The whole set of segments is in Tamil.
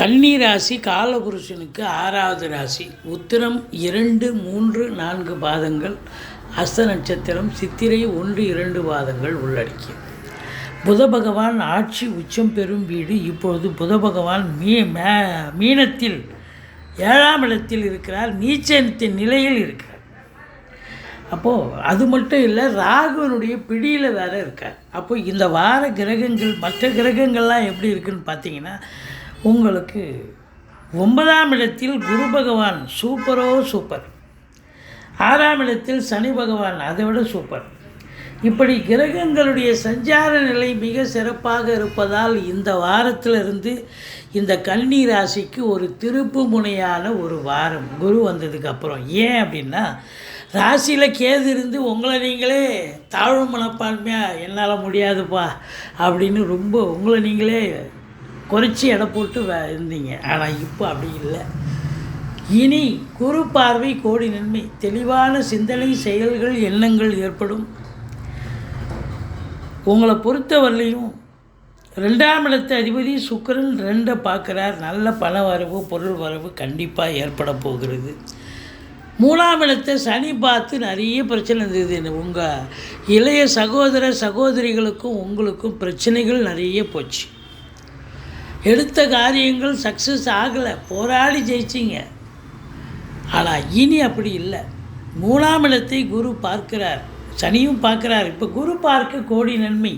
கன்னி ராசி காலபுருஷனுக்கு ஆறாவது ராசி. உத்திரம் இரண்டு மூன்று நான்கு பாதங்கள். அஸ்த நட்சத்திரம் சித்திரை ஒன்று இரண்டு பாதங்கள் உள்ளடக்கியது. புத பகவான் ஆட்சி உச்சம் பெறும் வீடு. இப்பொழுது புத பகவான் மீ மே மீனத்தில் ஏழாம் இடத்தில் இருக்கிறார். நீச்சத்தின் நிலையில் இருக்கிறார். அப்போது அது மட்டும் இல்லை ராகுவனுடைய பிடியில் வேறு இருக்கார். அப்போது இந்த வார கிரகங்கள் மற்ற கிரகங்கள்லாம் எப்படி இருக்குன்னு பார்த்தீங்கன்னா உங்களுக்கு ஒன்பதாம் இடத்தில் குரு பகவான் சூப்பரோ சூப்பர் ஆறாம் இடத்தில் சனி பகவான் அதை விட சூப்பர் இப்படி கிரகங்களுடைய சஞ்சார நிலை மிக சிறப்பாக இருப்பதால் இந்த வாரத்திலிருந்து இந்த கன்னி ராசிக்கு ஒரு திருப்பு முனையான ஒரு வாரம் குரு வந்ததுக்கு அப்புறம். ஏன் அப்படின்னா ராசியில் கேது இருந்து உங்களை நீங்களே தாழ்வு மனப்பான்மையாக என்னால் முடியாதுப்பா அப்படின்னு ரொம்ப உங்களை நீங்களே குறைச்சி எடை போட்டு வ இருந்தீங்க. ஆனால் இப்போ அப்படி இல்லை. இனி குரு பார்வை கோடி நன்மை. தெளிவான சிந்தனை செயல்கள் எண்ணங்கள் ஏற்படும். உங்களை பொறுத்தவரையிலையும் ரெண்டாம் இடத்து அதிபதி சுக்கரன் ரெண்டை பார்க்குறார். நல்ல பண வரவு பொருள் வரவு கண்டிப்பாக ஏற்பட போகிறது. மூணாம் இடத்தை சனி பார்த்து நிறைய பிரச்சனை இருந்தது. உங்கள் இளைய சகோதர சகோதரிகளுக்கும் உங்களுக்கும் பிரச்சனைகள் நிறைய போச்சு. எடுத்த காரியங்கள் சக்ஸஸ் ஆகலை. போராடி ஜெயிச்சிங்க. ஆனால் இனி அப்படி இல்லை. மூணாம் இடத்தை குரு பார்க்கிறார். சனியும் பார்க்குறார். இப்போ குரு பார்க்க கோடி நன்மை.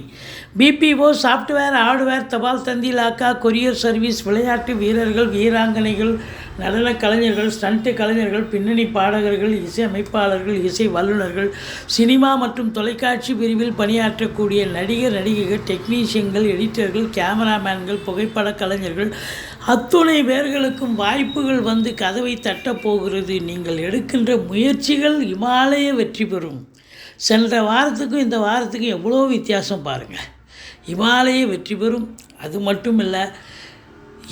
பிபிஓ சாஃப்ட்வேர் ஹார்ட்வேர் தபால் தந்தி லாக்கா கொரியர் சர்வீஸ் விளையாட்டு வீரர்கள் வீராங்கனைகள் நடன கலைஞர்கள் ஸ்டண்ட்டு கலைஞர்கள் பின்னணி பாடகர்கள் இசை அமைப்பாளர்கள் இசை வல்லுநர்கள் சினிமா மற்றும் தொலைக்காட்சி பிரிவில் பணியாற்றக்கூடிய நடிகர் நடிகைகள் டெக்னீஷியன்கள் எடிட்டர்கள் கேமராமேன்கள் புகைப்பட கலைஞர்கள் அத்துணை பேர்களுக்கும் வாய்ப்புகள் வந்து கதவை தட்டப் போகிறது. நீங்கள் எடுக்கின்ற முயற்சிகள் இமாலய வெற்றி பெறும். சென்ற வாரத்துக்கும் இந்த வாரத்துக்கும் எவ்வளோ வித்தியாசம் பாருங்கள் இமாலய வெற்றி பெறும். அது மட்டும் இல்லை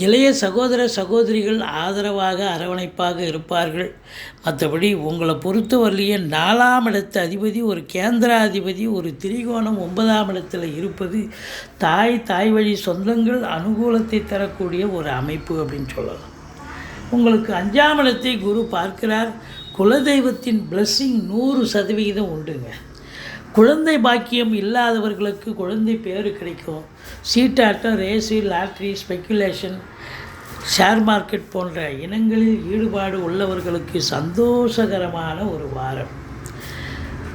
இளைய சகோதர சகோதரிகள் ஆதரவாக அரவணைப்பாக இருப்பார்கள். மற்றபடி உங்களை பொறுத்தவரையிலேயே நாலாம் இடத்து அதிபதி ஒரு கேந்திராதிபதி ஒரு திரிகோணம் ஒன்பதாம் இடத்தில் இருப்பது தாய் தாய் வழி சொந்தங்கள் அனுகூலத்தை தரக்கூடிய ஒரு அமைப்பு அப்படின்னு சொல்லலாம். உங்களுக்கு அஞ்சாம் இடத்தை குரு பார்க்கிறார். குலதெய்வத்தின் பிளஸ்ஸிங் நூறு சதவிகிதம் உண்டுங்க. குழந்தை பாக்கியம் இல்லாதவர்களுக்கு குழந்தை பேர் கிடைக்கும். சீட்டாட்டம் race lottery speculation share market போன்ற இனங்களில் ஈடுபாடு உள்ளவர்களுக்கு சந்தோஷகரமான ஒரு வாரம்.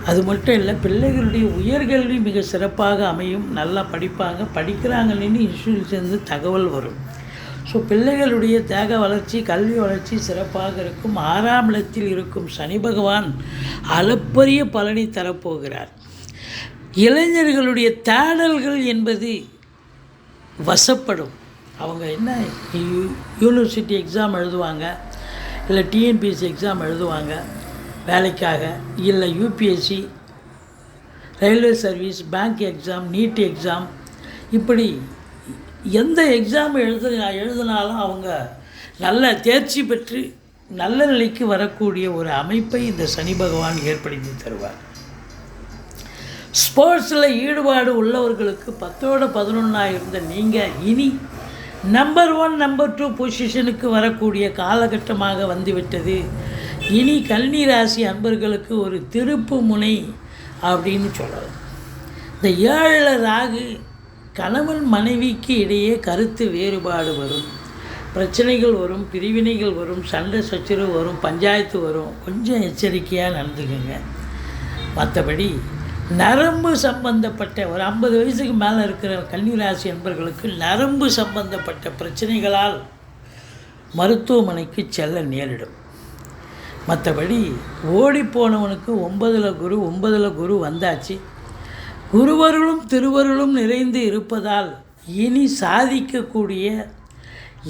அது மட்டும் இல்லை பிள்ளைகளுடைய உயர்கல்வி மிக சிறப்பாக அமையும். நல்லா படிப்பாங்க. படிக்கிறாங்கன்னு இன்சூரன்ஸ்லேருந்து தகவல் வரும். ஸோ பிள்ளைகளுடைய தேக வளர்ச்சி கல்வி வளர்ச்சி சிறப்பாக இருக்கும். ஆறாம் இடத்தில் இருக்கும் சனி பகவான் அளப்பரிய பலனை தரப்போகிறார். இளைஞர்களுடைய தேடல்கள் என்பது வசப்படும். அவங்க என்ன யூ- யூனிவர்சிட்டி எக்ஸாம் எழுதுவாங்க இல்லை டிஎன்பிஎஸ்சி எக்ஸாம் எழுதுவாங்க வேலைக்காக இல்லை UPSC railway service bank exam NEET exam இப்படி எந்த எக்ஸாம் எழுது எழுதினாலும் அவங்க நல்ல தேர்ச்சி பெற்று நல்ல நிலைக்கு வரக்கூடிய ஒரு அமைப்பை இந்த சனி பகவான் ஏற்படுத்தி தருவார். ஸ்போர்ட்ஸில் ஈடுபாடு உள்ளவர்களுக்கு பத்தோட பதினொன்றாக இருந்த நீங்கள் இனி நம்பர் ஒன் நம்பர் டூ பொசிஷனுக்கு வரக்கூடிய காலகட்டமாக வந்துவிட்டது. இனி கல்னி ராசி அன்பர்களுக்கு ஒரு திருப்பு முனை அப்படின்னு சொல்லலாம். இந்த ஏழில் ராகு கணவன் மனைவிக்கு இடையே கருத்து வேறுபாடு வரும். பிரச்சனைகள் வரும் பிரிவினைகள் வரும் சண்டை சச்சரவு வரும் பஞ்சாயத்து வரும். கொஞ்சம் எச்சரிக்கையாக நடந்துக்குங்க. மற்றபடி நரம்பு சம்பந்தப்பட்ட ஒரு ஐம்பது வயசுக்கு மேலே இருக்கிற கன்னிராசி என்பர்களுக்கு நரம்பு சம்பந்தப்பட்ட பிரச்சனைகளால் மருத்துவமனைக்கு செல்ல நேரிடும். மற்றபடி ஓடிப்போனவனுக்கு ஒன்பதில் குரு ஒன்பதில் குரு வந்தாச்சு. குருவருளும் திருவருளும் நிறைந்து இருப்பதால் இனி சாதிக்கக்கூடிய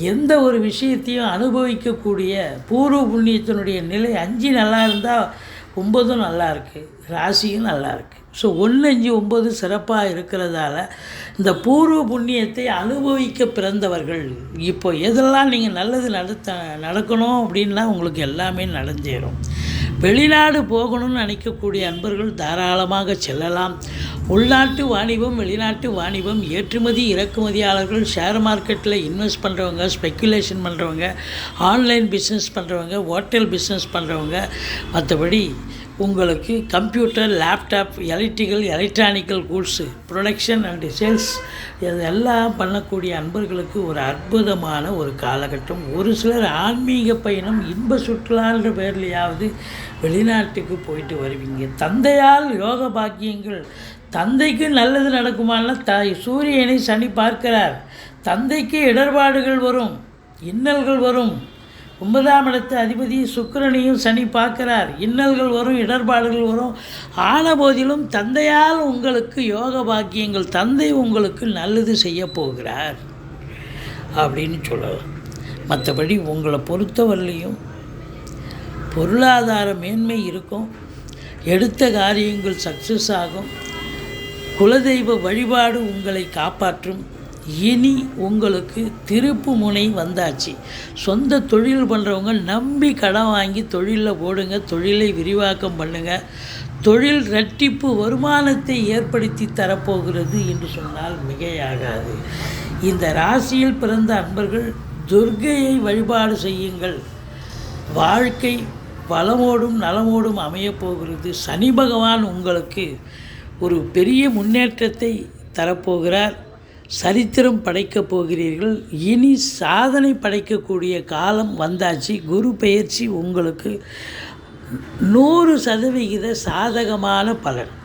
எந்த ஒரு விஷயத்தையும் அனுபவிக்கக்கூடிய பூர்வ புண்ணியத்தினுடைய நிலை அஞ்சு நல்லா இருந்தால் ஒம்பதும் நல்லா இருக்குது ராசியும் நல்லா இருக்குது ஸோ ஒன்று அஞ்சு ஒம்பது சிறப்பாக இருக்கிறதால இந்த பூர்வ புண்ணியத்தை அனுபவிக்க பிறந்தவர்கள் இப்போ எதெல்லாம் நீங்கள் நல்லது நடத்த நடக்கணும் அப்படின்னா உங்களுக்கு எல்லாமே நடந்தேறும். வெளிநாடு போகணும்னு நினைக்கக்கூடிய அன்பர்கள் தாராளமாக செல்லலாம். உள்நாட்டு வாணிபம் வெளிநாட்டு வாணிபம் ஏற்றுமதி இறக்குமதியாளர்கள் ஷேர் மார்க்கெட்டில் இன்வெஸ்ட் பண்ணுறவங்க ஸ்பெக்குலேஷன் பண்ணுறவங்க ஆன்லைன் பிஸ்னஸ் பண்ணுறவங்க ஹோட்டல் பிஸ்னஸ் பண்ணுறவங்க மற்றபடி உங்களுக்கு computer laptop electrical electronical goods production and sales இதெல்லாம் பண்ணக்கூடிய அன்பர்களுக்கு ஒரு அற்புதமான ஒரு காலகட்டம். ஒரு சிலர் ஆன்மீக பயணம் இன்ப சுற்றுலான்ற பேர்லையாவது வெளிநாட்டுக்கு போயிட்டு வருவீங்க. தந்தையால் யோக பாக்கியங்கள் தந்தைக்கு நல்லது நடக்குமான்னா த சூரியனை சனி பார்க்கிறார். தந்தைக்கு இடர்பாடுகள் வரும் இன்னல்கள் வரும். ஒன்பதாம் இடத்து அதிபதி சுக்கரனையும் சனி பார்க்கிறார். இன்னல்கள் வரும் இடர்பாடுகள் வரும். ஆன போதிலும் தந்தையால் உங்களுக்கு யோக பாக்கியங்கள் தந்தை உங்களுக்கு நல்லது செய்ய போகிறார் அப்படின்னு சொல்லலாம். மற்றபடி உங்களை பொறுத்தவரையிலையும் பொருளாதார மேன்மை இருக்கும். எடுத்த காரியங்கள் சக்ஸஸ் ஆகும். குலதெய்வ வழிபாடு உங்களை காப்பாற்றும். இனி உங்களுக்கு திருப்பு முனை வந்தாச்சு. சொந்த தொழில் பண்ணுறவங்க நம்பி கடன் வாங்கி தொழிலில் போடுங்க தொழிலை விரிவாக்கம் பண்ணுங்கள் தொழில் ரட்டிப்பு வருமானத்தை ஏற்படுத்தி தரப்போகிறது என்று சொன்னால் மிகையாகாது. இந்த ராசியில் பிறந்த அன்பர்கள் துர்க்கையை வழிபாடு செய்யுங்கள். வாழ்க்கை வளமோடும் நலமோடும் அமையப்போகிறது சனி பகவான் உங்களுக்கு ஒரு பெரிய முன்னேற்றத்தை தரப்போகிறார். சரித்திரம் படைக்கப் போகிறீர்கள். இனி சாதனை படைக்கக்கூடிய காலம் வந்தாச்சு. குரு பெயர்ச்சி உங்களுக்கு நூறு சதவிகித சாதகமான பலன்.